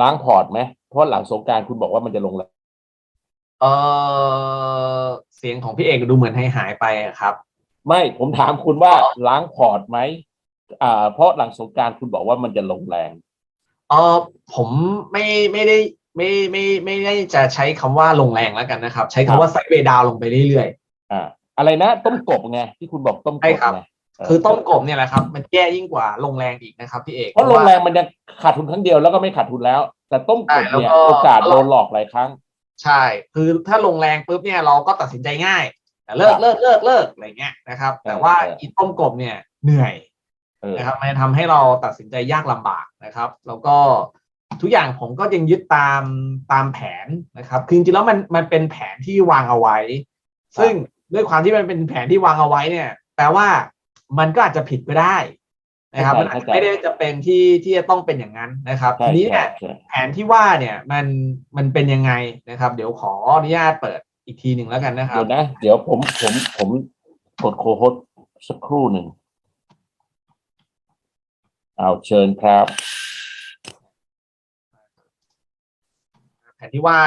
ล้างพอร์ตไหมเพราะหลังสงกรารคุณบอกว่ามันจะลงแล้วเออเสียงของพี่เอกดูเหมือนให้หายไปอะครับ ไม่ผมถามคุณว่าล้างพอร์ตไหมอ่า เพราะหลังสงกรารคุณบอกว่ามันจะลงแรงเออผมไม่ไม่ได้ไม่ไม่ไม่ได้จะใช้คำว่าลงแรงแล้วกันนะครับ ใช้คำว่าไซด์เวย์ดาวลงไปเรื่อย อ่าอะไรนะ ต้มกบไงที่คุณบอกต้มกใช่บครับ ไงเๆ คือต้มกบเนี่ยแหละครับ มันแย่ยิ่งกว่าลงแรงอีกนะครับพี่เอกเพราะลงแรงมันยังขาดทุนครั้งเดียวแล้วก็ไม่ขาดทุนแล้ว แต่ต้มกบเนี่ยใช่แล้วก็โอกาสโดนหลอกหลายครั้ง ใช่ คือถ้าลงแรงปุ๊บเนี่ยเราก็ตัดสินใจง่าย แต่เลิคกรับเลิกเลิกเลิกอะไรเงี้ยนะครับ แต่ว่าเออเอออีอีต้มกบเนี่ยเหนื่อยเออนะครับมันทำให้เราตัดสินใจยากลำบากนะครับ แล้วก็ทุกอย่างผมก็ยังยึดตามตามแผนนะครับคือจริงๆแล้วมันมันเป็นแผนที่วางเอาไว้ ซึ่งด้วยความที่มันเป็นแผนที่วางเอาไว้เนี่ยแปลว่า มันก็อาจจะผิดก็ได้นะครับ มันอาจจะไม่ได้จะเป็นที่ที่จะต้องเป็นอย่างนั้นนะครับใช่ทีนี้เนี่ยใช่แผนที่ว่าเนี่ยมันมันเป็นยังไงนะครับ เดี๋ยวขออนุญาตเปิดอีกทีหนึ่งแล้วกันนะครัเดี๋บยวนะเดี๋ยวผมผมผมกดโคโฮสสักครู่หนึ่งเอาเชิญครับ แผนที่ว่า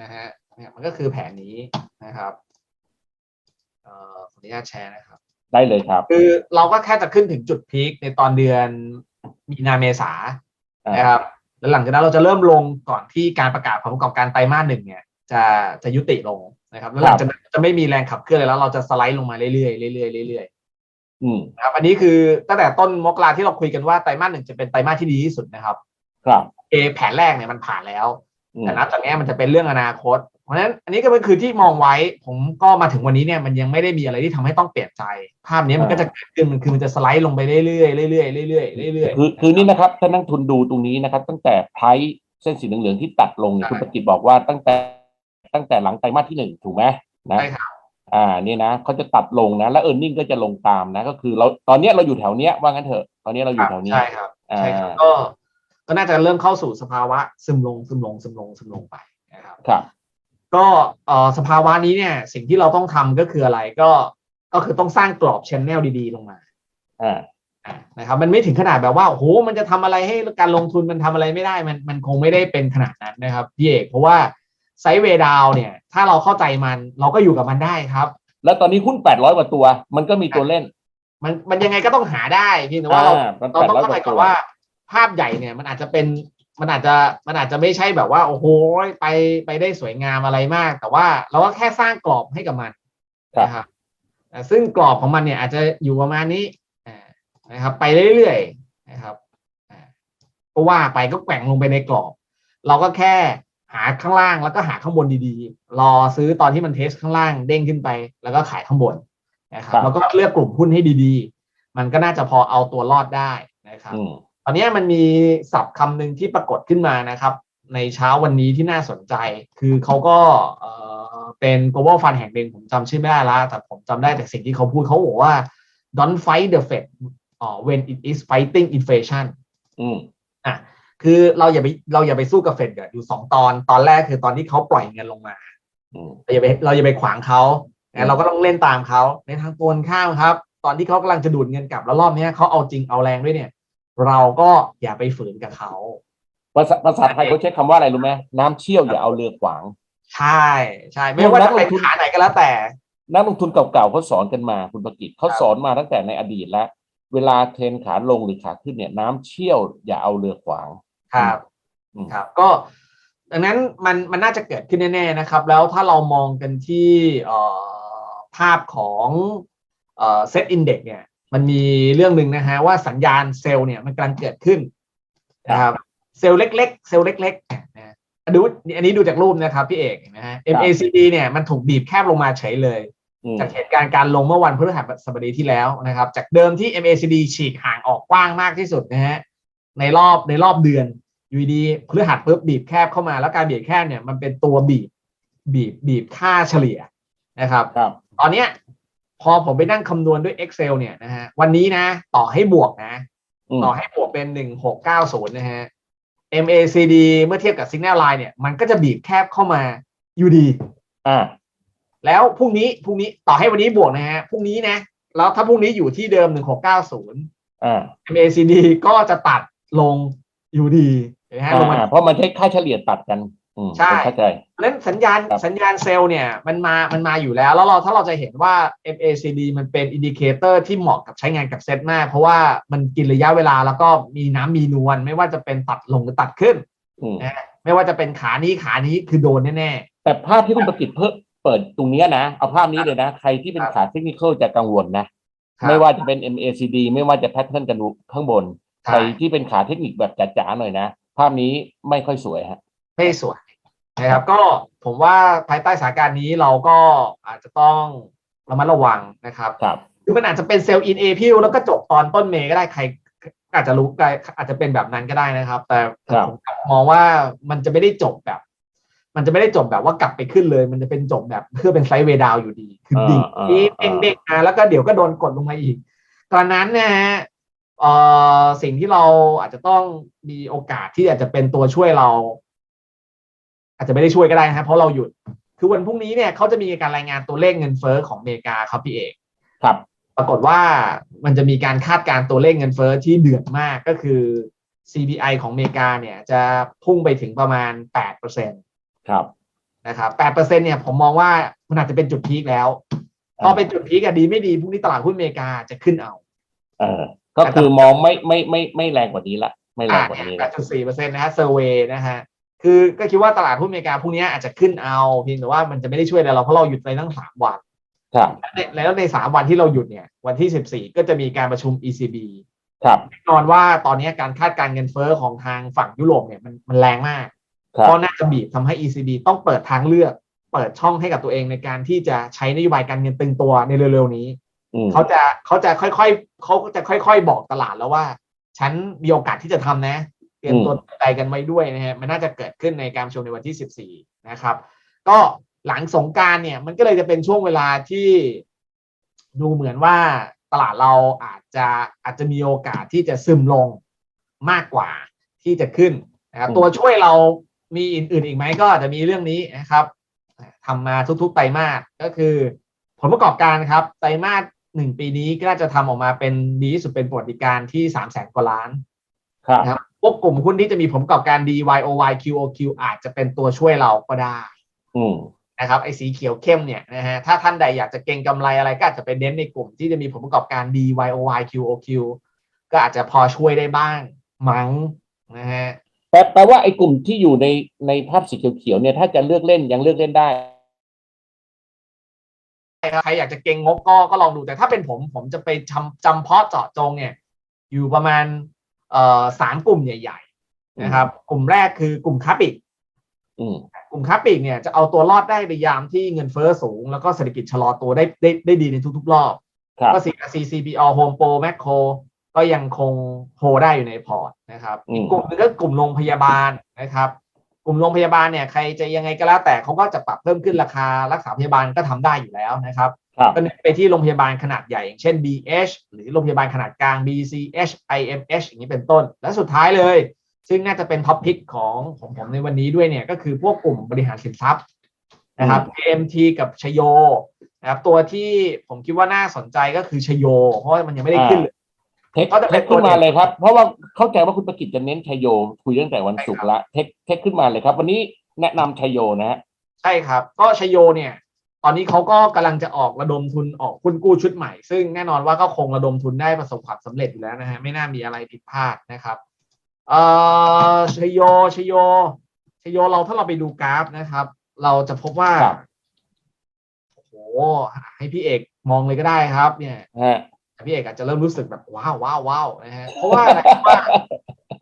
นะฮะเนี่ยมันก็คือแผนนี้นะครับ เอ่อขออนุญาตแชร์นะครับ ได้เลยครับ คือเราก็แค่จะขึ้นถึงจุดพีคในตอนเดือนมีนาเมษาอ่านะครับแล้วหลังจากนั้นเราจะเริ่มลงก่อนที่การประกาศผลประกอบการไตรมาสหนึ่งเนี่ย จะจะยุติลงนะครับ แล้วหลังจากนั้นจะไม่มีแรงขับเคลื่อนเลยแล้วเราจะสไลด์ลงมาเรื่อยๆเรื่อยๆเรื่อยอืมๆนะครับ อันนี้คือตั้งแต่ต้นมกราที่เราคุยกันว่าไตรมาสหนึ่งจะเป็นไตรมาสที่ดีที่สุดนะครับ ครับเอแผนแรกเนี่ยมันผ่านแล้วอืมแต่นับจากนี้มันจะเป็นเรื่องอนาคต เพราะฉะนั้นอันนี้ก็เป็นคือที่มองไว้ ผมก็มาถึงวันนี้เนี่ยมันยังไม่ได้มีอะไรที่ทำให้ต้องเปลี่ยนใจ ภาพนี้มันก็จะเกิดขึ้นมันคือมันจะสไลด์ลงไปเรื่อยๆเรื่อยๆเรื่อยๆเรื่อยๆเรื่อยคือคือนี่นะครับถ้านักทุนดูตรงนี้นะครับ ตั้งแต่ไพร์เส้นสีเหลืองๆที่ตัดลงเนี่ยคุณประกิตบอกว่าตั้งแต่ตั้งแต่หลังไตรมาสที่หนึ่งถูกไหมๆนะใช่ครับอ่านี่นะเขาจะตัดลงนะ แล้วเออร์เน็งก็จะลงตามนะ ก็คือเราตอนเนี้ยเราอยู่แถวเนี้ยว่างั้นเถอะ ตอนนี้เราอยู่แถวนี้ใช่ครับอ่าใช่ครับก็ก็น่าจะเริ่มเข้าสู่สภาวะซึมลงซึมลงซึมลงซึมลงไปนะครับครับ ก็เอ่อสภาวะนี้เนี่ย สิ่งที่เราต้องทำก็คืออะไรก็ก็คือต้องสร้างกรอบชแนลดีๆ ลงมาอ่าอะนะครับ มันไม่ถึงขนาดแบบว่าโอ้โหมันจะทำอะไรให้การลงทุนมันทำอะไรไม่ได้ มันมันคงไม่ได้เป็นขนาดนั้นนะครับพี่เอกเพราะว่าไซด์เวย์ดาวเนี่ย ถ้าเราเข้าใจมันเราก็อยู่กับมันได้ครับ แล้วตอนนี้หุ้นแปดร้อยกว่าตัว มันก็มีตัวเล่น มันมันยังไงก็ต้องหาได้เพียงแต่ว่าเราอ่ามันเราต้องเข้าใจ800ก่อนว่าภาพใหญ่เนี่ย มันอาจจะเป็น มันอาจจะมันอาจจะไม่ใช่แบบว่า โอ้โหไปไปได้สวยงามอะไรมาก แต่ว่าเราก็แค่สร้างกรอบให้กับมันครับนะครับอ่าซึ่งกรอบของมันเนี่ยอาจจะอยู่ประมาณนี้อ่านะครับ ไปเรื่อยๆนะครับอ่าก็ว่าไปก็แกว่งลงไปในกรอบ เราก็แค่หาข้างล่างแล้วก็หาข้างบนดีๆ รอซื้อตอนที่มันเทสข้างล่างเด้งขึ้นไป แล้วก็ขายข้างบนนะครับครับแล้วก็เลือกกลุ่มหุ้นให้ดีๆ มันก็น่าจะพอเอาตัวรอดได้นะครับ อืมตอนนี้มันมีศัพท์คำหนึ่งที่ปรากฏขึ้นมานะครับ ในเช้าวันนี้ที่น่าสนใจ คือเขาก็เอ่อเป็น global fund แห่งหนึ่งผมจำชื่อไม่ได้ละแต่ผมจำได้แต่สิ่งที่เขาพูดเขาบอกว่า don't fight the Fed อ๋อ when it is fighting inflation อืมอะคือเราอย่าไปเราอย่าไปสู้กับเฟดอยู่สองตอนตอนแรกคือตอนที่เขาปล่อยเงินลงมาอืมเราอย่าไปเราอย่าไปขวางเขาอืมนะเราก็ต้องเล่นตามเขาในทางตรงข้ามครับ ตอนที่เขากำลังจะดูดเงินกลับแล้วรอบเนี้ยเขาเอาจริงเอาแรงด้วยเนี่ย เราก็อย่าไปฝืนกับเขาภาษาภาษาไทยเขาใช้คำว่าอะไรรู้ไหมน้ำเชี่ยวอย่าเอาเรือขวาง ใช่ใช่ไม่ว่าจะเป็นขาไหนก็แล้วแต่ นักลงทุนเก่าๆเขาสอนกันมาคุณประกิตเขาสอนมาตั้งแต่ในอดีตแล้ว เวลาเทรนขาลงหรือขาขึ้นเนี่ย น้ำเชี่ยวอย่าเอาเรือขวางครับอืมครับ ก็ดังนั้นมันมันน่าจะเกิดขึ้นแน่ๆนะครับ แล้วถ้าเรามองกันที่เอ่อภาพของเอ่อเซตอินเด็กเนี่ย มันมีเรื่องหนึ่งนะฮะว่าสัญญาณเซลล์เนี่ยมันกำลังเกิดขึ้นนะครับเซลล์เล็ก ๆ เซลล์เล็กๆนะดูอันนี้ดูจากรูปนะครับพี่เอกนะฮะ MACD เนี่ยมันถูกบีบแคบลงมาเฉยเลยอืมจากเหตุการณ์การลงเมื่อวันพฤหัสบดีที่แล้วนะครับ จากเดิมที่ MACD ฉีกห่างออกกว้างมากที่สุดนะฮะในรอบในรอบเดือนอยู่ดีพฤหัสปุ๊บบีบแคบเข้ามาแล้วการบีบแคบเนี่ยมันเป็นตัวบีบบีบบีบค่าเฉลี่ยนะครับครับตอนเนี้ย พอผมไปนั่งคำนวณด้วย Excel เนี่ยนะฮะวันนี้นะ ต่อให้บวกนะอืมต่อให้บวกเป็นหนึ่งหกเก้าศูนย์นะฮะ MACD เมื่อเทียบกับ Signal Line เนี่ยมันก็จะบีบแคบเข้ามาอยู่ดีอ่าแล้วพรุ่งนี้พรุ่งนี้ต่อให้วันนี้บวกนะฮะพรุ่งนี้นะ แล้วถ้าพรุ่งนี้อยู่ที่เดิม1690อ่า MACD ก็จะตัดลงอยู่ดีเห็นไหมฮะลงมาอ่าเพราะมันใช้ค่าเฉลี่ยตัดกันอืม ใช่ผมเข้าใจนั้นสัญญาณครับสัญญาณเซลล์เนี่ยมันมามันมาอยู่แล้ว แล้วเราถ้าเราจะเห็นว่า MACD มันเป็นอินดิเคเตอร์ที่เหมาะกับใช้งานกับเซตมาก เพราะว่ามันกินระยะเวลาแล้วก็มีน้ำมีนวลไม่ว่าจะเป็นตัดลงหรือตัดขึ้นอืมนะไม่ว่าจะเป็นขานี้ขานี้คือโดนแน่แต่ภาพที่คุณประกิตเพิ่มเปิดตรงเนี้ยนะ เอาภาพนี้เลยนะ ใครที่เป็นขาเทคนิคจะกังวลนะๆครับไม่ว่าจะเป็น MACD ไม่ว่าจะแพทเทิร์นกันข้างบน ใครใช่ที่เป็นขาเทคนิคแบบจ๋าๆหน่อยนะ ภาพนี้ไม่ค่อยสวยฮะไม่สวย นะครับก็ผมว่าภายใต้สถานการณ์นี้เราก็อาจจะต้องระมัดระวังนะครับครับคือมันอาจจะเป็นเซลล์อินเอพิวแล้วก็จบตอนต้นเมย์ก็ได้ใครอาจจะรู้ได้อาจจะเป็นแบบนั้นก็ได้นะครับ แต่แต่ครับผมกลับมองว่ามันจะไม่ได้จบแบบ มันจะไม่ได้จบแบบว่ากลับไปขึ้นเลย มันจะเป็นจบแบบเพื่อเป็นไซด์เวย์ดาวน์อยู่ดีคือดิ่งอ่านี้อ่าเด้งๆมาแล้วก็เดี๋ยวก็โดนกดลงมาอีกตอนนั้นนะฮะเอ่อสิ่งที่เราอาจจะต้องมีโอกาสที่อาจจะเป็นตัวช่วยเรา อาจจะไม่ได้ช่วยก็ได้นะครับเพราะเราหยุด คือวันพรุ่งนี้เนี่ยเขาจะมีการรายงานตัวเลขเงินเฟ้อของอเมริกาครับพี่เอกครับ ปรากฏว่ามันจะมีการคาดการณ์ตัวเลขเงินเฟ้อที่เดือดมากก็คือ CPI ของอเมริกาเนี่ยจะพุ่งไปถึงประมาณ8%ครับนะครับ8%เนี่ยผมมองว่ามันอาจจะเป็นจุดพีคแล้วพอเป็นจุดพีคอะดีไม่ดีพรุ่งนี้ตลาดหุ้นอเมริกาจะขึ้นเอา เออ ก็คือมองไม่ไม่ไม่ไม่แรงกว่านี้ละ ไม่แรงกว่านี้ละ8.4%นะฮะเซอร์เวนะฮะ คือก็คิดว่าตลาดหุ้นอเมริกาพรุ่งนี้อาจจะขึ้นเอาเพียงแต่ว่ามันจะไม่ได้ช่วยอะไรเราเพราะเราหยุดไปตั้งสามวันครับแล้วในสามวันที่เราหยุดเนี่ย วันที่สิบสี่ก็จะมีการประชุม ECB ครับแน่นอนว่าตอนนี้การคาดการณ์เงินเฟ้อของทางฝั่งยุโรปเนี่ยมันมันแรงมากครับก็น่าจะบีบทำให้ ECB ต้องเปิดทางเลือก เปิดช่องให้กับตัวเองในการที่จะใช้นโยบายการเงินตึงตัวในเร็วๆนี้อืมเขาจะเขาจะค่อยๆเขาจะค่อย ๆ บอกตลาดแล้วว่า ฉันมีโอกาสที่จะทำนะ เตรียมตัวใจกันไว้ด้วยนะฮะมันน่าจะเกิดขึ้นในการประชุมในวันที่ 14 นะครับ ก็หลังสงกรารเนี่ยมันก็เลยจะเป็นช่วงเวลาที่ดูเหมือนว่าตลาดเราอาจจะอาจจะมีโอกาสที่จะซึมลงมากกว่าที่จะขึ้นนะครับตัวช่วยเรามีอื่นๆอีกไหมก็อาจจะมีเรื่องนี้นะครับทำมาทุกๆไตรมาสก็คือ ผลประกอบการครับไตรมาสหนึ่งปีนี้ก็น่าจะทำออกมาเป็นดีที่สุดเป็นประวัติการที่สามแสนกว่าล้านครับ นะครับพวกกลุ่มหุ้นที่จะมีผลประกอบการดี YOY QOQ อาจจะเป็นตัวช่วยเราก็ได้อืมนะครับไอ้สีเขียวเข้มเนี่ยนะฮะถ้าท่านใดอยากจะเก็งกำไรอะไรก็อาจจะไปเน้นในกลุ่มที่จะมีผลประกอบการดี YOY QOQ ก็อาจจะพอช่วยได้บ้างมั้งนะฮะแปลแปลว่าไอ้กลุ่มที่อยู่ในในภาพสีเขียวๆเนี่ยถ้าจะเลือกเล่นยังเลือกเล่นได้ใครอยากจะเก็งงบก็ก็ลองดูแต่ถ้าเป็นผมผมจะไปจำจำเพาะเจาะจงเนี่ย อยู่ประมาณเอ่อ สามกลุ่มใหญ่ ๆ นะครับ กลุ่มแรกคือกลุ่มค้าปลีกอืมกลุ่มค้าปลีกเนี่ยจะเอาตัวรอดได้ในยามที่เงินเฟ้อสูง แล้วก็เศรษฐกิจชะลอตัวได้ได้ได้ดีในทุกๆ รอบครับก็ CRC CPO Home Pro Macro ก็ยังคงโฮได้อยู่ในพอร์ตนะครับอืมอีกกลุ่มหนึงก็กลุ่มโรงพยาบาลนะครับ กลุ่มโรงพยาบาลเนี่ยใครจะยังไงก็แล้วแต่เขาก็จะปรับเพิ่มขึ้นราคารักษาพยาบาลก็ทำได้อยู่แล้วนะครับครับ ก็เน้นไปที่โรงพยาบาลขนาดใหญ่อย่างเช่น BH หรือโรงพยาบาลขนาดกลาง BCH IMH อย่างนี้เป็นต้น และสุดท้ายเลย ซึ่งน่าจะเป็นท็อปพิกของของผมในวันนี้ด้วยเนี่ยก็คือพวกกลุ่มบริหารสินทรัพย์นะครับ AMT กับชโยนะครับตัวที่ผมคิดว่าน่าสนใจก็คือชโย เพราะว่ามันยังไม่ได้ขึ้นเลยเทคก็จะเทเป็นคขึ้นมาตัวเด่นเลยครับ เพราะว่าเข้าใจว่าคุณประกิตจะเน้นชัยโย คุยตั้งแต่วันศุกร์ละเทคเทคขึ้นมาเลยครับ วันนี้แนะนำชัยโยนะฮะใช่ครับ ก็ชโยเนี่ยต อนนี้เขาก็กำลังจะออกระดมทุนออกหุ้นกู้ชุดใหม่ ซึ่งแน่นอนว่าก็คงระดมทุนได้ประสบความสำเร็จอยู่แล้วนะฮะไม่น่ามีอะไรผิดพลาดนะครับเอ่อชโยชโยชโยเราถ้าเราไปดูกราฟนะครับ เราจะพบว่าครับโอ้โหให้พี่เอกมองเลยก็ได้ครับ เนี่ยฮะพี่เอกอาจจะเริ่มรู้สึกแบบว้าวว้าวว้าวนะฮะเพราะว่าอะไรเพราะว่า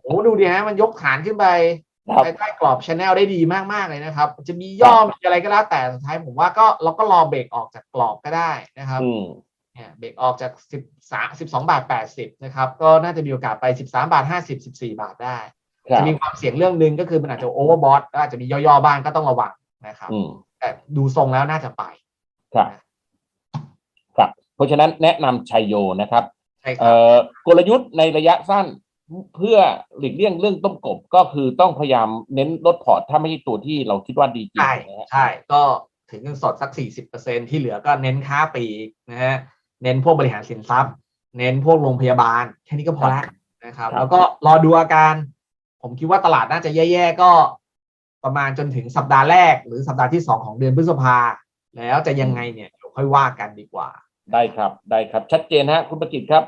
โอ้โหดูดิฮะมันยกฐานขึ้นไปครับ ภายใต้กรอบชแนลได้ดีมากๆเลยนะครับ จะมีย่อมีอะไรก็แล้วแต่สุดท้ายผมว่าก็เราก็รอเบรกออกจากกรอบก็ได้นะครับอืมเนี่ยเบรกออกจากสิบสามสิบสองบาทแปดสิบนะครับ ก็น่าจะมีโอกาสไปสิบสามบาทห้าสิบสิบสี่บาทได้ครับจะมีความเสี่ยงเรื่องหนึ่งก็คือมันอาจจะโอเวอร์บอทก็อาจจะมีย่อๆบ้างก็ต้องระวังนะครับอืมแต่ดูทรงแล้วน่าจะไป ครับ ครับ เพราะฉะนั้นแนะนำชัยโยนะครับใช่ครัเอ่บอกลยุทธ์ในระยะสั้น เพื่อหลีกเลี่ยงเรื่องต้มกบก็คือต้องพยายามเน้นลดพอร์ตถ้าไม่ใช่ตัวที่เราคิดว่าดีจริงใช่นะฮะใช่ก็ถึงเงินสดสักสี่สิบเปอร์เซ็นที่เหลือก็เน้นค่าปลีกนะฮะเน้นพวกบริหารสินทรัพย์ เน้นพวกโรงพยาบาล แค่นี้ก็พอละนะครับ แล้วก็รอดูอาการผผมคิดว่าตลาดน่าจะแย่ๆก็ประมาณจนถึงสัปดาห์แรก หรือสัปดาห์ที่สองของเดือนพฤษภา แล้วจะยังไงเนี่ยเดี๋ยวค่อยว่ากันดีกว่า ได้ครับได้ครับ ชัดเจนฮะคุณประกิตครับ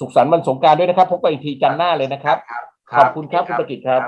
สุขสันต์วันสงกรารด้วยนะครับ พบกันอีกทีจันทร์หน้าเลยนะครับ ขอบคุณครับคุณประกิตครับ